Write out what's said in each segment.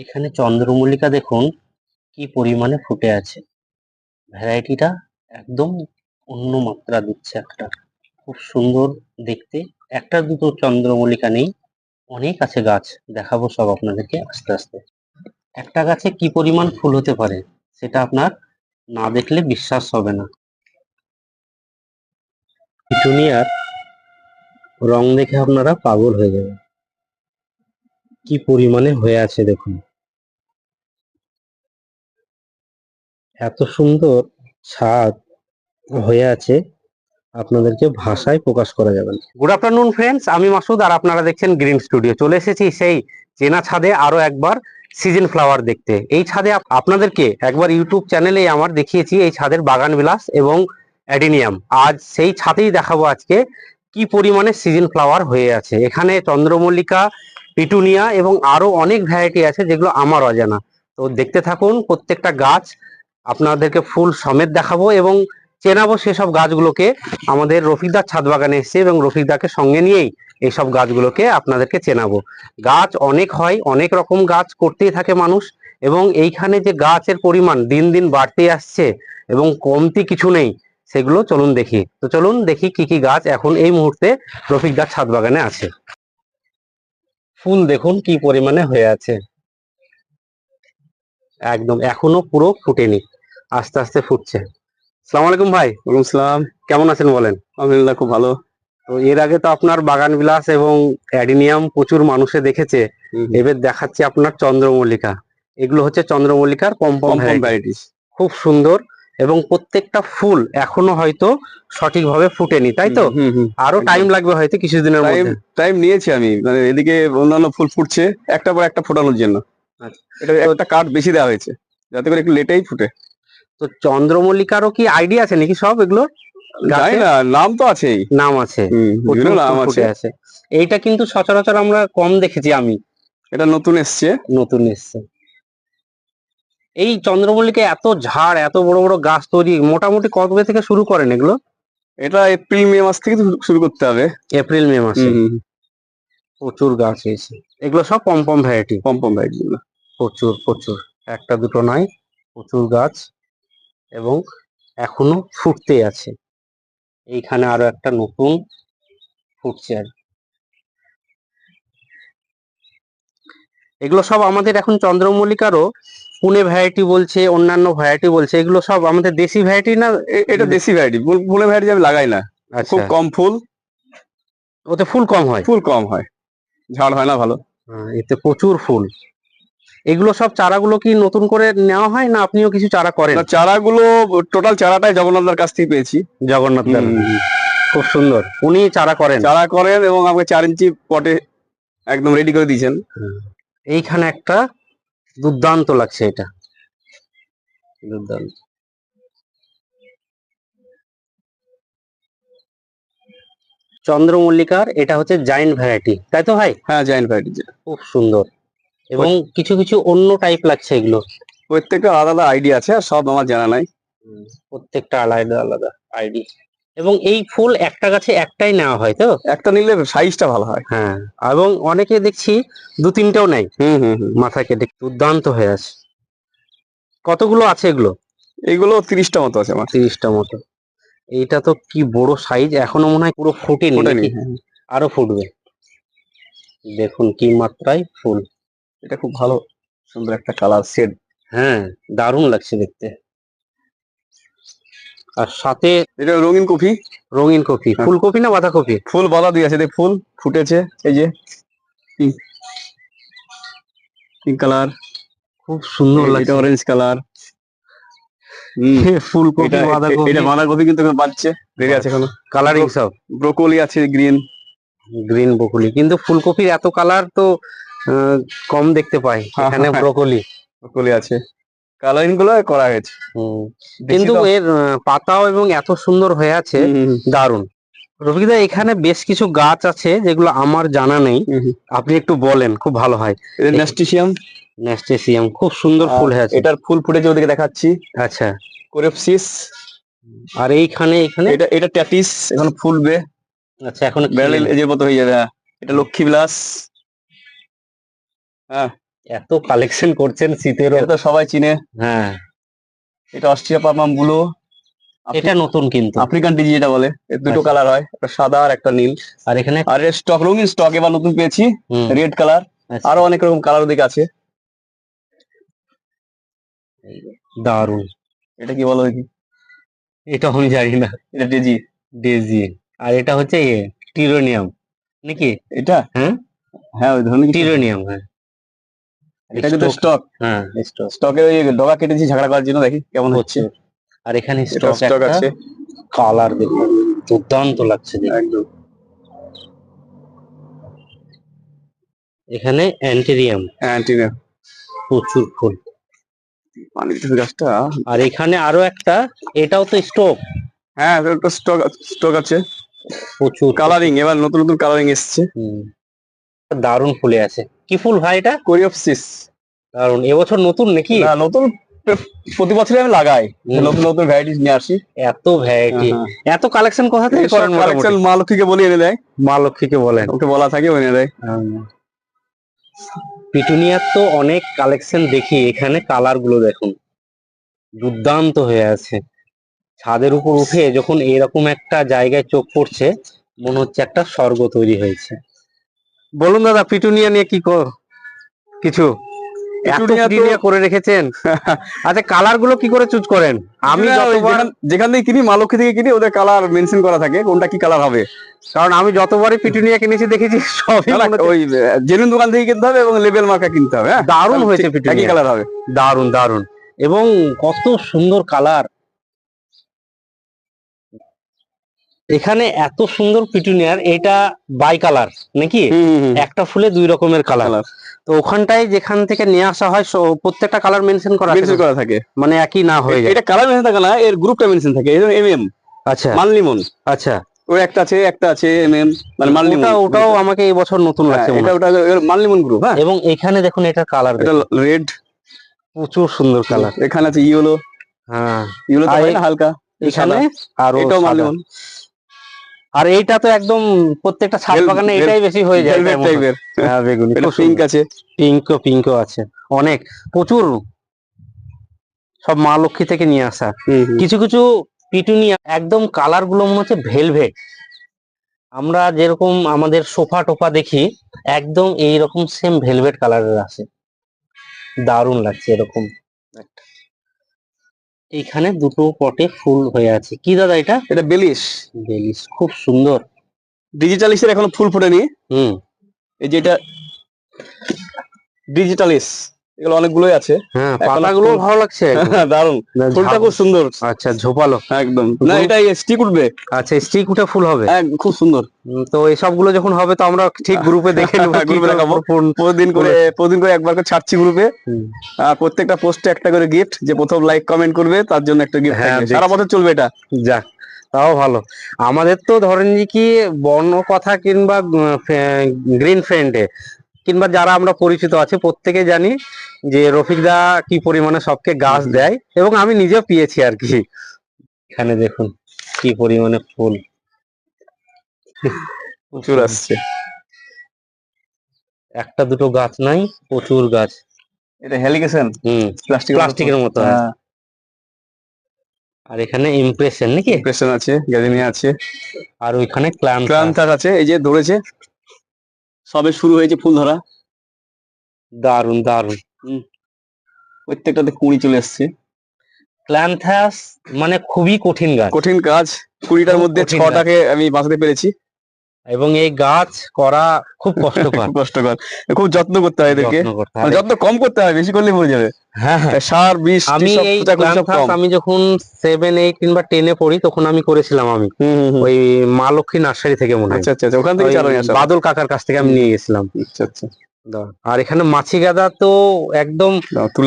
এখানে চন্দ্রমল্লিকা দেখুন, কি পরিমাণে ফুটে আছে। ভ্যারাইটিটা একদম অন্য মাত্রা দিচ্ছে একটা। খুব সুন্দর দেখতে। একটা দুটো চন্দ্রমল্লিকা নেই। অনেক আছে গাছ। দেখাবো সব আপনাদেরকে আস্তে আস্তে। একটা গাছে কি পরিমাণ ফুল হতে পারে, সেটা আপনার না দেখলে বিশ্বাস হবে না। পিটুনিয়ার রং দেখে আপনারা পাগল হয়ে যাবে কি পরিমাণে হয়ে আছে দেখুন। এত সুন্দর ছাদ হয়ে আছে, আপনাদেরকে ভাষায় প্রকাশ করা যাবে না। গুড আফটারনুন ফ্রেন্ডস আমি মাসুদ আর আপনারা দেখছেন গ্রিন স্টুডিও চলে এসেছি সেই চেনা ছাদে আরও একবার সিজন ফ্লাওয়ার দেখতে। এই ছাদে আপনাদেরকে একবার ইউটিউব চ্যানেলে আমার দেখিয়েছি এই ছাদের বাগান বিলাস এবং অ্যাডিনিয়াম। আজ সেই ছাদেই দেখাবো আজকে কি পরিমাণে সিজন ফ্লাওয়ার হয়ে আছে। এখানে চন্দ্রমল্লিকা, পিটুনিয়া এবং আরও অনেক ভ্যারাইটি আছে যেগুলো আমার অজানা। তো দেখতে থাকুন, প্রত্যেকটা গাছ আপনাদেরকে ফুল সমেত দেখাবো এবং চেনাবো সেসব গাছগুলোকে আমাদের রফিকদার ছাদ বাগানে এসছে এবং রফিকদাকে সঙ্গে নিয়েই এইসব গাছগুলোকে আপনাদেরকে চেনাবো। গাছ অনেক হয়, অনেক রকম গাছ করতেই থাকে মানুষ এবং এইখানে যে গাছের পরিমাণ দিন দিন বাড়তেই আসছে এবং কমতি কিছু নেই, সেগুলো চলুন দেখি। তো চলুন দেখি কি কি গাছ এখন এই মুহূর্তে রফিকদার ছাদ বাগানে আছে। ফুল দেখুন কি পরিমাণে হয়ে আছে। একদম এখনও পুরো ফুটেনি। আস্তে আস্তে ফুটছে। সালাম আলাইকুম ভাই। ওয়ালাইকুম সালাম। কেমন আছেন বলেন? আলহামদুলিল্লাহ খুব ভালো। তো এর আগে তো আপনার বাগান বিলাস এবং অ্যাডিনিয়াম প্রচুর মানুষে দেখেছে। এবার দেখাচ্ছি আপনার চন্দ্রমল্লিকা। এগুলো হচ্ছে চন্দ্রমল্লিকার পম্পম পম ভ্যারাইটিস খুব সুন্দর এবং প্রত্যেকটা ফুল এখনও হয়তো সঠিকভাবে ফুটেনি তাই তো? আরও টাইম লাগবে হয়তো কিছুদিনের মধ্যে। টাইম নিয়েছি আমি। মানে এদিকে অন্যান্য ফুল ফুটছে একটা পর একটা ফোটানোর জন্য। আচ্ছা। এটা একটা কাঠ বেশি দেওয়া হয়েছে যাতে করে একটু লেটেই ফুটে। তো চন্দ্রমল্লিকারও কি আইডিয়া আছে নাকি সব এগুলো? জানি না নাম তো আছেই। নাম আছে। নাম আছে। আছে। এইটা কিন্তু সচরাচর আমরা কম দেখেছি আমি। এটা নতুন এসছে। নতুন এসছে। এই চন্দ্রমল্লিকা এত ঝাড় এত বড় বড় গাছ তৈরি মোটামুটি কবে থেকে শুরু করেন এগুলো? এটা এপ্রিল মে মাস থেকে শুরু- করতে হবে। এপ্রিল মে মাসে। প্রচুর গাছ হয়েছে। এগুলো সব পম্পম ভ্যারাইটি পম পম ভ্যারাইটি প্রচুর প্রচুর। একটা দুটো নয় প্রচুর গাছ। এবং এখনও ফুটতে আছে। এইখানে আরও একটা নতুন ফুটছে আর। এগুলো সব আমাদের এখন চন্দ্রমল্লিকারও পুনে ভ্যারাইটি বলছে অন্যান্য ভ্যারাইটি বলছে এগুলো সব আমাদের দেশি ভ্যারাইটি না এটা দেশি ভ্যারাইটি পুনে ভ্যারাইটি আমি লাগাই না। আচ্ছা। খুব কম ফুল। ওতে ফুল কম হয়? ফুল কম হয়। ঝাড় হয় না ভালো। হ্যাঁ, এতে প্রচুর ফুল। এগুলো সব চারাগুলো কি নতুন করে নেওয়া হয় না আপনিও কিছু চারা করেন? চারাগুলো টোটাল চারাটাই জগন্নাথদার কাছ থেকে পেয়েছি। জগন্নাথ খুব সুন্দর। উনি চারা করেন? চারা করেন এবং আমাকে চার ইঞ্চি পটে একদম রেডি করে দিয়েছেন। এইখানে একটা দুর্দান্ত লাগছে এটা। দুর্দান্ত। চন্দ্রমল্লিকার এটা হচ্ছে জাইন্ট ভ্যারাইটি তাই তো ভাই? হ্যাঁ জায়েন্ট ভ্যারাইটি খুব সুন্দর। এবং কিছু কিছু অন্য টাইপ লাগছে এগুলো। প্রত্যেকটা আলাদা আইডি আছে আর সব আমার জানা নাই। প্রত্যেকটা আলাদা আলাদা আইডি এবং এই ফুল একটা গাছে একটাই নেওয়া হয় তো? একটা নিলে সাইজটা ভালো হয়। হ্যাঁ এবং অনেকে দেখছি দু তিনটেও নেয়। হুম হুম মাথা কেটে দুর্দান্ত হয়ে আছে। কতগুলো আছে এগুলো? এইগুলো তিরিশটা মতো আছে আমার। তিরিশটা মতো। এইটা তো কি বড় সাইজ এখনও মনে হয় পুরো ফুটেনি। আরও ফুটবে। দেখুন কি মাত্রায় ফুল। এটা খুব ভালো সুন্দর একটা কালার শেড হ্যাঁ দারুণ লাগছে দেখতে। আর সাথে এটা রঙিন কফি রঙিন কপি হ্যাঁ। ফুলকপি না বাঁধাকপি? ফুল বাধা দিয়ে আছে দেখ ফুল ফুটেছে এই যে পিঙ্ক কালার খুব সুন্দর লাগছে। অরেঞ্জ কালার ফুলকপি বাঁধাকপি। এটা বাঁধাকপি কিন্তু বাজছে দেরি আছে এখনও। কালারিং সব। ব্রোকলি আছে গ্রিন গ্রিন বকুলি কিন্তু ফুলকপির এত কালার তো কম দেখতে পাই। হ্যাঁ, এখানে হ্যাঁ। ব্রকলি। ব্রোকলি আছে। কালারিংগুলো করা হয়েছে। কিন্তু এর পাতাও এবং এত সুন্দর হয়ে আছে দারুণ। রফিকদা এখানে বেশ কিছু গাছ আছে যেগুলো আমার জানা নেই। আপনি একটু বলেন খুব ভালো হয়। এটা ন্যাস্টিসিয়াম ন্যাস্টেসিয়াম খুব সুন্দর ফুল হয়ে আছে। এটার ফুল ফুটেছে ওদিকে দেখাচ্ছি। আচ্ছা। কোরেপসিস আর এইখানে এইখানে এটা এটা ট্যাটিস এখন ফুলবে। আচ্ছা এখন ব্যারেল এজের মতো হয়ে যাবে হ্যাঁ। এটা লক্ষ্মী বিলাস হ্যাঁ। এত কালেকশন করছেন শীতের এটা তো সবাই চিনে। হ্যাঁ। এটা অস্ট্রিয়া পারমাম ব্লু। এটা নতুন কিন্তু। আফ্রিকান ডিজি যেটা বলে দুটো আচ্ছা। কালার হয় একটা সাদা আর একটা নীল। আর এখানে আর স্টক রঙিন স্টক এবার নতুন পেয়েছি রেড কালার আচ্ছা, আরও অনেক রকম কালার দিকে আছে। দারুণ এটা কি বলো দেখি? এটা আমি জানি না। এটা ডিজি ডেজি আর এটা হচ্ছে টিরোনিয়াম নাকি? এটা? হ্যাঁ? হ্যাঁ ওই ধরনের টিরোনিয়াম হ্যাঁ। এটা কিন্তু স্টক হ্যাঁ। স্টক স্টকের ওই ডগা কেটেছি ঝাগড়া করার জন্য দেখি কেমন হচ্ছে। আর এখানে স্টক স্টক আছে। কালার দেখুন দুর্দান্ত লাগছে। একদম। এখানে অ্যান্টেরিয়াম অ্যান্টিনা প্রচুর ফুল। পানি গাছটা আর এখানে আরও একটা এটাও তো স্টক হ্যাঁ একটা স্টক স্টক আছে। প্রচুর। কালারিং এবার নতুন নতুন কালারিং এসছে। হুম। দারুণ ফুলে আছে। কি ফুল ভাই এটা? কোরিওপসিস। দারুণ। এবছর নতুন নাকি? না নতুন প্রতি বছরই আমি লাগাই। নতুন নতুন ভ্যারাইটিস নিয়ে আসি। এত ভ্যারাইটি হ্যাঁ, এত কালেকশন কোথা থেকে করেন কালেকশন মা লক্ষ্মীকে বলি এনে দেয়। মা লক্ষ্মীকে বলেন। ওকে বলা থাকে এনে দেয়। পিটুনিয়ার তো অনেক কালেকশন দেখি। এখানে কালারগুলো দেখুন। দুর্দান্ত হয়ে আছে। ছাদের উপর উঠে যখন এরকম একটা জায়গায় চোখ পড়ছে মনে হচ্ছে একটা স্বর্গ তৈরি হয়েছে। বলুন দাদা পিটুনিয়া নিয়ে কি কর কিছু? করে রেখেছেন? আচ্ছা কালারগুলো কি করে চুজ করেন? আমি যেখান- থেকে কিনি মা লক্ষ্মী থেকে কিনি ওদের কালার মেনশন করা থাকে কোনটা কি কালার হবে। কারণ আমি যতবারই পিটুনিয়া কিনেছি দেখেছি সবই ওই দোকান থেকে কিনতে হবে এবং লেবেল মার্কা কিনতে হবে হ্যাঁ? দারুণ হয়েছে পিটুনিয়া। কালার হবে। দারুণ দারুণ এবং কত সুন্দর কালার এখানে এত সুন্দর পিটুনিয়ার এটা বাই কালার নাকি? একটা ফুলে দুই রকমের কালার তো ওখানটায় যেখান থেকে নিয়ে আসা হয় প্রত্যেকটা কালার মেনশন করা মেনশন করা থাকে। মানে একই না হয়ে যায়। এটা কালার মেনশন থাকে না এর গ্রুপটা মেনশন থাকে। এম এম আচ্ছা। মানলিমন আচ্ছা। ওই একটা আছে একটা আছে এম এম মানে ওটা ওটাও আমাকে এই বছর নতুন লাগছে এটা ওটা মানলিমন গ্রুপ হ্যাঁ। এবং এখানে দেখুন এটা কালার এটা রেড প্রচুর সুন্দর কালার এখানে আছে ইয়েলো হ্যাঁ। ইয়েলো তো হয় হালকা। এখানে আরও এটাও সাদা। আর এইটা তো একদম প্রত্যেকটা ছাদ বাগানে এটাই বেশি হয়ে যায় টাইপের হ্যাঁ বেগুনি। পিঙ্ক আছে। পিঙ্ক পিঙ্কও আছে। অনেক। প্রচুর সব মা লক্ষ্মী থেকে নিয়ে আসা। কিছু কিছু পিটুনিয়া একদম কালারগুলো মনে হচ্ছে ভেলভেট আমরা যেরকম আমাদের সোফা টোফা দেখি একদম এইরকম সেম ভেলভেট কালারের আছে। দারুণ লাগছে এরকম। একটা। এইখানে দুটো পটে ফুল হয়ে আছে। কি দাদা এটা? এটা বেলিশ। বেলিস খুব সুন্দর। ডিজিটালিসের এখনও ফুল ফোটেনি। হুম। এই যে এটা ডিজিটালিস। এগুলো অনেকগুলোই আছে। হ্যাঁ পাতাগুলো ভালো লাগছে। দারুণ ফুলটা খুব সুন্দর। আচ্ছা ঝোপালো। একদম। না এটা স্টিক উঠবে। আচ্ছা স্টিক উঠে ফুল হবে? হ্যাঁ খুব সুন্দর। তো এইসবগুলো যখন হবে তো আমরা ঠিক গ্রুপে দেখে নেব গ্রুপে দেখাবো। প্রতিদিন করে প্রতিদিন করে একবার করে ছাড়ছি গ্রুপে। আর প্রত্যেকটা পোস্টে একটা করে গিফট যে প্রথম লাইক কমেন্ট করবে তার জন্য একটা গিফট হ্যাঁ, সারা। বছর চলবে এটা। যাক তাও ভালো। আমাদের তো ধরেন যে কি বর্ণ কথা কিংবা গ্রিন ফ্রেন্ডে কিংবা যারা আমরা পরিচিত আছে প্রত্যেকে জানি যে রফিকদা কি পরিমাণে সবকে গাছ দেয় এবং আমি নিজেও পেয়েছি আর কি। এখানে দেখুন কি পরিমাণে ফুল। প্রচুর আসছে। একটা দুটো গাছ নাই প্রচুর গাছ। এটা হেলিকেশন? হুম প্লাস্টিক প্লাস্টিকের মতো হ্যাঁ। আর এখানে ইমপ্রেশন নাকি? ইমপ্রেশন আছে গ্যালিনিয়া আছে। আর ওইখানে ক্লান ক্লান্তাস আছে এই যে ধরেছে সবে শুরু হয়েছে ফুল ধরা। দারুণ দারুণ প্রত্যেকটাতে কুড়ি চলে এসছে। ক্ল্যান্থাস মানে খুবই কঠিন গাছ। কঠিন কাজ। কুড়িটার মধ্যে কঠিন ছটাকে আমি বাঁচাতে পেরেছি। এবং এই গাছ করা খুব কষ্টকর। কষ্টকর। খুব যত্ন করতে হয় এদেরকে। যত্ন মানে কম করতে হয় বেশি করলে পড়ে যাবে। হ্যাঁ হ্যাঁ। সার বিষ আমি এই আমি যখন সেভেন এইট কিংবা টেনে পড়ি তখন আমি করেছিলাম আমি। ওই মা লক্ষ্মী নার্সারি থেকে মনে হয়। আচ্ছা আচ্ছা আচ্ছা, ওখান থেকে বাদল কাকার কাছ থেকে আমি নিয়ে গেছিলাম। আচ্ছা আচ্ছা। আর এখানে মাছি গাদা তো একদম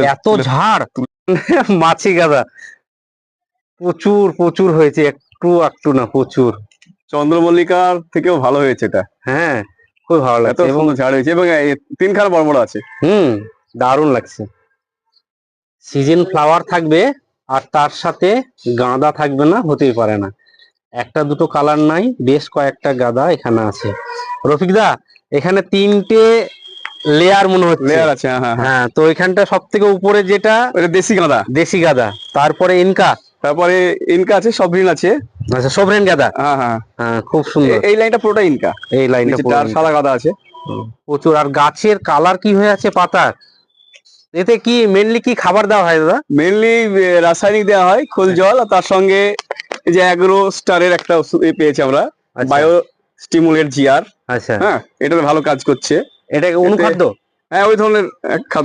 এত ঝাড়। মাছি গাদা। প্রচুর প্রচুর হয়েছে। একটু একটু না প্রচুর। চন্দ্রমল্লিকার থেকেও ভালো হয়েছে এটা। হ্যাঁ খুব ভালো লাগছে এবং ঝাড় হয়েছে এবং তিনখানা বড় বড় আছে। হুম দারুণ লাগছে। সিজন ফ্লাওয়ার থাকবে আর তার সাথে গাঁদা থাকবে না হতেই পারে না। একটা দুটো কালার নাই বেশ কয়েকটা গাঁদা এখানে আছে। রফিকদা এখানে তিনটে লেয়ার মনে হচ্ছে। লেয়ার আছে হ্যাঁ হ্যাঁ হ্যাঁ। হ্যাঁ তো এখানটা সব থেকে উপরে যেটা দেশি গাঁদা। দেশি গাদা তারপরে ইনকা। তারপরে ইনকা আছে সবরিন আছে। আচ্ছা সোভরেন গাদা? হ্যাঁ হ্যাঁ। হ্যাঁ খুব সুন্দর। এই লাইনটা পুরোটা ইনকা। এই লাইনটা আর সাদা গাদা আছে। প্রচুর। আর গাছের কালার কি হয়ে আছে পাতার এতে কি মেনলি কি খাবার দেওয়া হয় দাদা? মেনলি রাসায়নিক দেওয়া হয় খোল জল আর তার সঙ্গে এই যে অ্যাগ্রো স্টারের একটা ওষুধ পেয়েছি আমরা আচ্ছা, বায়ো স্টিমুলেট জিআর। আচ্ছা। হ্যাঁ এটা ভালো কাজ করছে। এটা কি অনুখাদ্য? হ্যাঁ ওই ধরনের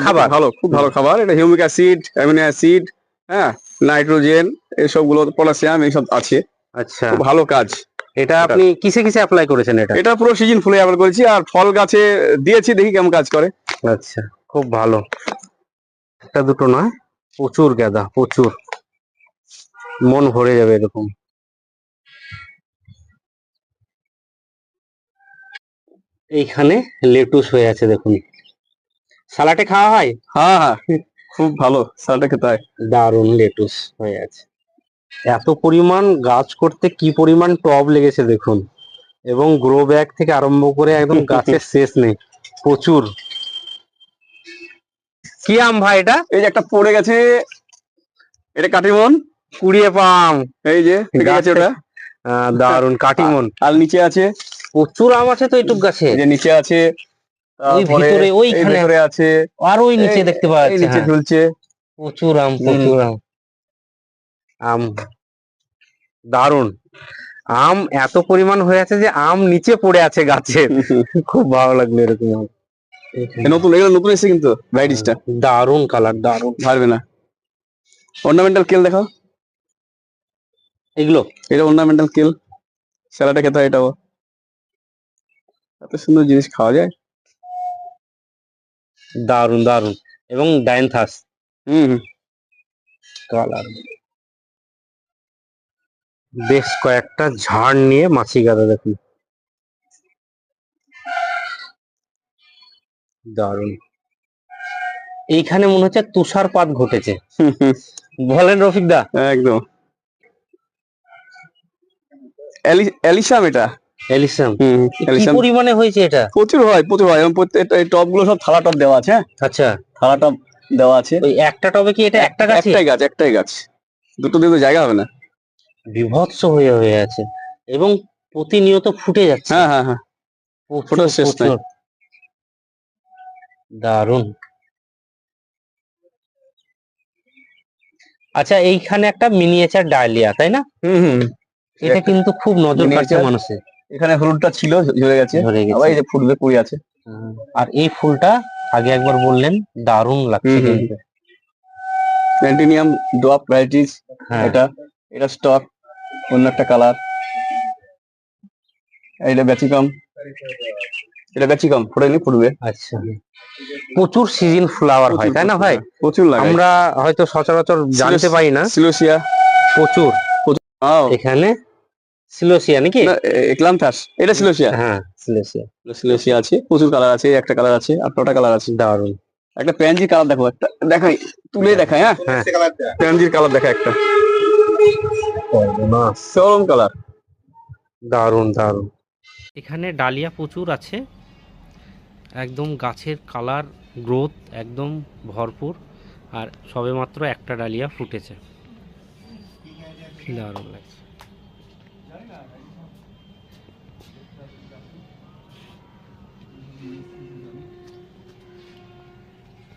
খাবার। ভালো খুব ভালো খাবার। এটা হিউমিক অ্যাসিড অ্যামিনো অ্যাসিড হ্যাঁ নাইট্রোজেন এসবগুলো পটাশিয়াম এইসব আছে। আচ্ছা। ভালো কাজ। এটা আপনি কিসে কিসে অ্যাপ্লাই করেছেন এটা? এটা পুরো সিজন ফুলে অ্যাপ্লাই করেছি আর ফল গাছে দিয়েছি দেখি কেমন কাজ করে। আচ্ছা খুব ভালো। একটা দুটো নয় প্রচুর গাদা প্রচুর। মন ভরে যাবে এরকম। এইখানে লেটুস হয়ে আছে দেখুন। সালাটে খাওয়া হয়? হ্যাঁ হ্যাঁ। খুব ভালো সালাডটা খেতে হয় দারুণ লেটুস হয়ে আছে এত পরিমাণ গাছ করতে কি পরিমাণ টব লেগেছে দেখুন। এবং গ্রো ব্যাগ থেকে আরম্ভ করে একদম গাছের শেষ নেই প্রচুর। কি আম ভাই এটা? এই যে একটা পড়ে গেছে এটা কাটিমন? কুড়িয়ে পাম। এই যে গাছ ওটা? দারুণ কাটিমন। আর নিচে আছে? প্রচুর আম আছে তো এইটুক গাছে। যে নিচে আছে ভিতরে ওইখানে ভেতরে আছে আর ওই নিচে দেখতে পাওয়া যাচ্ছে নিচে হ্যাঁ। ঝুলছে। প্রচুর আম প্রচুর আম। আম। দারুণ আম এত পরিমাণ হয়ে আছে যে আম নিচে পড়ে আছে গাছে। খুব ভালো লাগল এরকম আম। নতুন এগুলো নতুন এসেছে কিন্তু ভ্যারাইটিসটা দারুণ কালার দারুণ পারবে না। অর্নামেন্টাল কেল দেখো এগুলো? এটা অর্নামেন্টাল কেল স্যালাডে খেতে হয় এটাও। এত সুন্দর জিনিস খাওয়া যায়। দারুণ দারুণ এবং ডাইনথাস হুম। বেশ কয়েকটা ঝাড় নিয়ে মাছি গাদা দেখুন। দারুণ এইখানে মনে হচ্ছে তুষারপাত ঘটেছে। বলেন রফিক দা। একদম। এলি- এলিশাম এটা? এলিসাম হুম কি পরিমাণে হয়েছে এটা? প্রচুর হয় প্রচুর হয়। এবং প্রত্যেকটা এই সব থালা টপ দেওয়া আছে হ্যাঁ? আচ্ছা। থালা টপ দেওয়া আছে। ওই একটা টবে কি এটা একটা গাছে একটাই গাছ একটাই গাছ। দুটো তো জায়গা হবে না। বিভৎস হয়ে হয়ে আছে। এবং প্রতিনিয়ত ফুটে যাচ্ছে। হ্যাঁ হ্যাঁ হ্যাঁ। শেষ নাই। আচ্ছা এইখানে একটা মিনিয়েচার ডালিয়া তাই না? হুম এটা কিন্তু খুব নজর কাটছে মানুষের। এখানে হলুদটা ছিল ঝরে গেছে। ধরে আবার এই যে ফুটবে কুড়ি আছে। আর এই ফুলটা আগে একবার বললেন দারুণ লাগছে হুম, হুম। কিন্তু প্ল্যান্টিনিয়াম ডোয়াপ ভ্যারাইটিস হ্যাঁ। এটা এটা স্টক অন্য একটা কালার এটা ব্যাচিকম এটা ব্যাচিকম ফুটেনি ফুটবে। আচ্ছা। প্রচুর সিজন ফ্লাওয়ার হয় তাই না ভাই? প্রচুর লাগে। আমরা হয়তো সচরাচর জানতে পারি না। সিলোসিয়া প্রচুর। এখানে সিলোসিয়া নাকি? এক্লান্থাস এটা সিলোসিয়া হ্যাঁ সিলোসিয়া সিলোসিয়া আছে প্রচুর কালার আছে একটা কালার আছে আর নটা কালার আছে। দারুণ। একটা প্যানজির কালার দেখো একটা দেখাই তুলে দেখাই হ্যাঁ? হ্যাঁ। প্যানজির কালার দেখা একটা। সরম কালার দারুণ দারুণ। এখানে ডালিয়া প্রচুর আছে। একদম গাছের কালার গ্রোথ একদম ভরপুর। আর সবেমাত্র একটা ডালিয়া ফুটেছে। দারুণ লাগছে।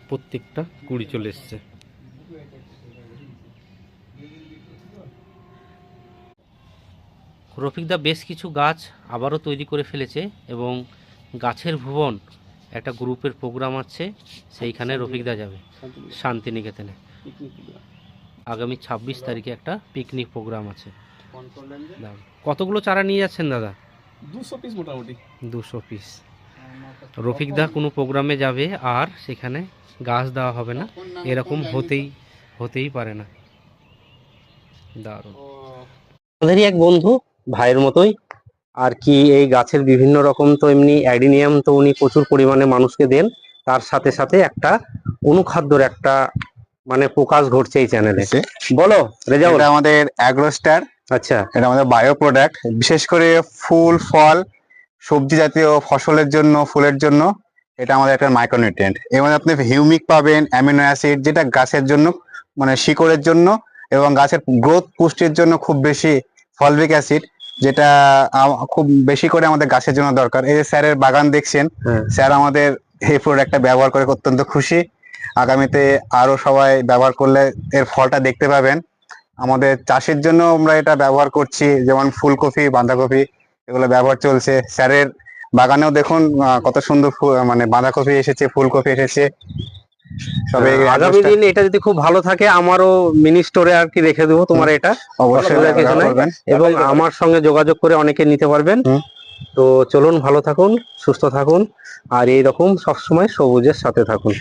প্রত্যেকটা কুড়ি চলে এসছে। রফিকদা বেশ কিছু গাছ আবারও তৈরি করে ফেলেছে এবং গাছের ভুবন একটা গ্রুপের প্রোগ্রাম আছে সেইখানে রফিকদা যাবে শান্তিনিকেতনে। আগামী ছাব্বিশ তারিখে একটা পিকনিক প্রোগ্রাম আছে। কতগুলো চারা নিয়ে যাচ্ছেন দাদা? দুশো পিস মোটামুটি। দুশো পিস। রফিকদা কোনো প্রোগ্রামে যাবে আর সেখানে গাছ দেওয়া হবে না। এরকম হতেই হতেই পারে না। দারুণ। আমাদেরই এক বন্ধু ভাইয়ের মতোই। আর কি এই গাছের বিভিন্ন রকম তো এমনি অ্যাডিনিয়াম তো উনি প্রচুর পরিমাণে মানুষকে দেন। তার সাথে সাথে একটা অনুখাদ্যর একটা মানে প্রকাশ ঘটছে এই চ্যানেলে বলো রেজাউল। এটা আমাদের অ্যাগ্রোস্টার আচ্ছা। এটা আমাদের বায়ো প্রোডাক্ট বিশেষ করে ফুল ফল সবজি জাতীয় ফসলের জন্য ফুলের জন্য এটা আমাদের একটা মাইক্রোনিউট্রিয়েন্ট মধ্যে আপনি হিউমিক পাবেন অ্যামিনো অ্যাসিড যেটা গাছের জন্য মানে শিকড়ের জন্য এবং গাছের গ্রোথ পুষ্টির জন্য খুব বেশি ফলভিক অ্যাসিড যেটা খুব বেশি করে আমাদের গাছের জন্য দরকার। এই যে স্যারের বাগান দেখছেন স্যার আমাদের এই প্রোডাক্টটা ব্যবহার করে অত্যন্ত খুশি। আগামীতে আরও সবাই ব্যবহার করলে এর ফলটা দেখতে পাবেন। আমাদের চাষের জন্য আমরা এটা ব্যবহার করছি যেমন ফুলকপি বাঁধাকপি এগুলো ব্যবহার চলছে। স্যারের বাগানেও দেখুন কত সুন্দর মানে বাঁধাকপি এসেছে ফুলকপি এসেছে। সবে আগামী দিন এটা যদি খুব ভালো থাকে আমারও মিনি স্টোরে আর কি রেখে দেবো তোমার এটা। অবশ্যই এবং আমার সঙ্গে যোগাযোগ করে অনেকে নিতে পারবেন। তো চলুন ভালো থাকুন সুস্থ থাকুন আর এইরকম সবসময় সবুজের সাথে থাকুন।